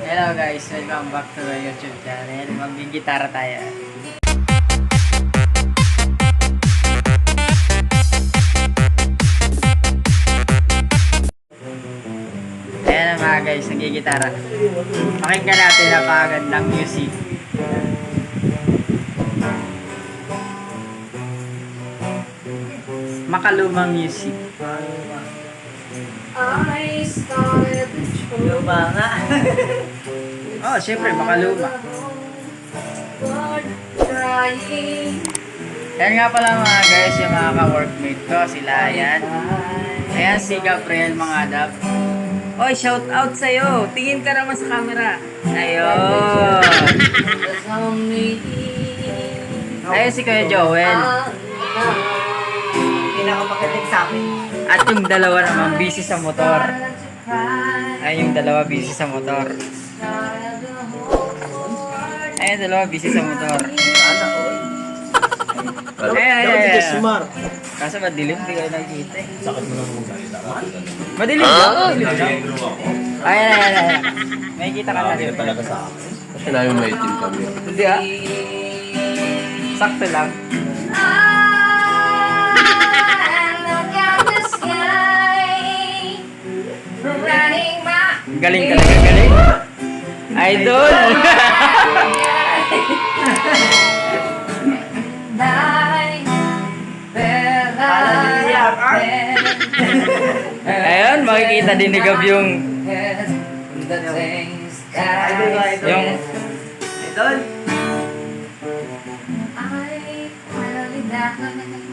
Hello guys, welcome back to my YouTube channel. Magbigitara tayo. Ayan na mga guys, nagigitara. Pakinggan natin napakagandang music. Makalumang music. I started Luma nga. oh, syempre, makaluma. But trying Ayan nga pala mga guys, yung mga ka-workmate ko, sila ayan. Ayan si Gabriel mga adap. Oy, shout out sa'yo. Tingin ka naman sa camera. Ayun. Ayun si Kuya Joel. Pinakamagaling sa akin. At yung dalawa naman busy sa motor. Ayun yung dalawa busy sa motor. Ayun dalawa busy sa motor. Ano ko? Ay, ay, ay, ay. Kaso madilim, di kayo nakikita eh. Sakit mo lang magsalita. Madilim lang. Madilim. Ayan, ayan, ayan. May kita ka na Nakakita rin. talaga sa akin. Kasi namin maitim kami. Hindi ah. Sakto lang. Galing ka talaga, galing. Idol! Ayun, makikita din ni Gab yung yung Idol. I finally died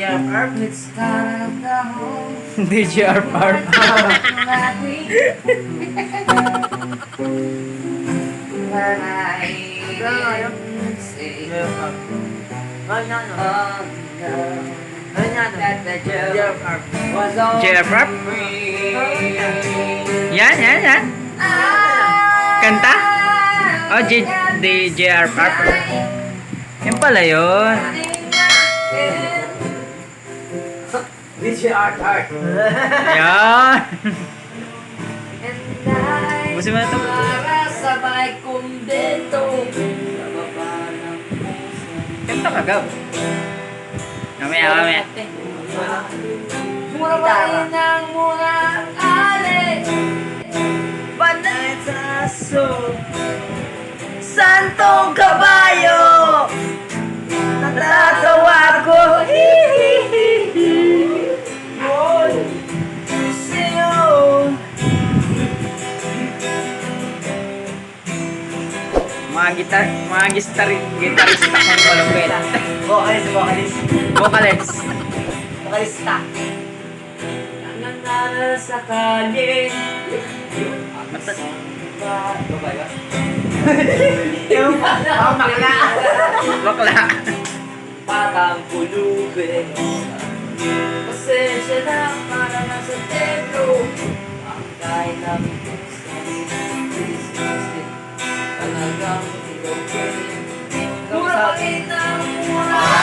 JFR. With start of the whole DJR Park. that we When I say JFR. Nga no? No Ano nga no? That the joke JFR. was all JR Park? Yan, yan, yan. Kanta? Oh, J DJR Park. Yan pala yun. DJ Art Art. Yan. Busin mo na ito. Sabay ng puso Kanta ka, Gab. Mamaya, mamaya. Mura pa rin ang mura alis Panay sa aso. Santong Mga gitar, mga gitar, gitarista kong malupit. Vocalist, vocalist. Vocalist. Vocalista. Nanana sa kalye. Mata- bakla. Bakla. Patang pulubin. Pasensya na para nasa templo. Ang kahit ikaw. Mura ang mura.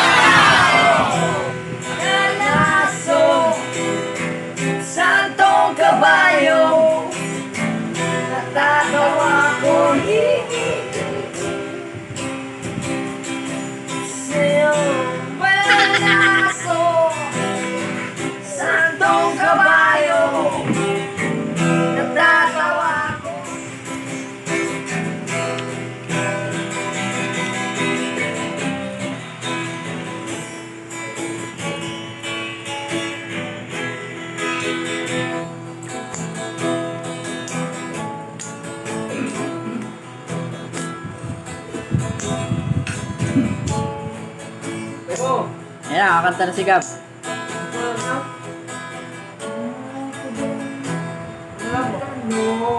Ayan, kakanta na si Gab.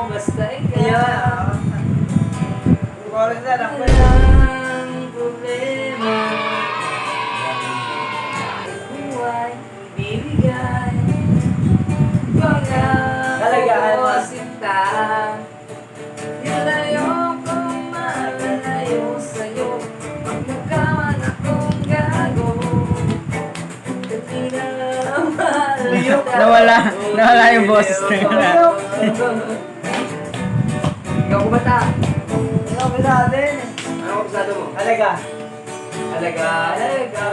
Basta ikaw Yeah. Chorus na lang. Walang problema buhay Bibigay. Pangako sinta Nawala, nawala yung boses na yun. Ikaw kumanta. Ikaw ba natin? Ano ang kusado mo? Halaga. Halaga, halaga.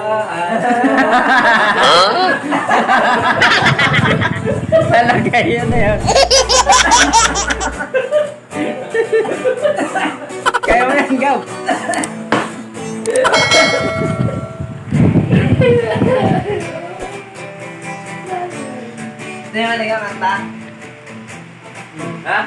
Talaga yun na yun. Kaya mo yan, Gab. Yung halaga kanta. Ha?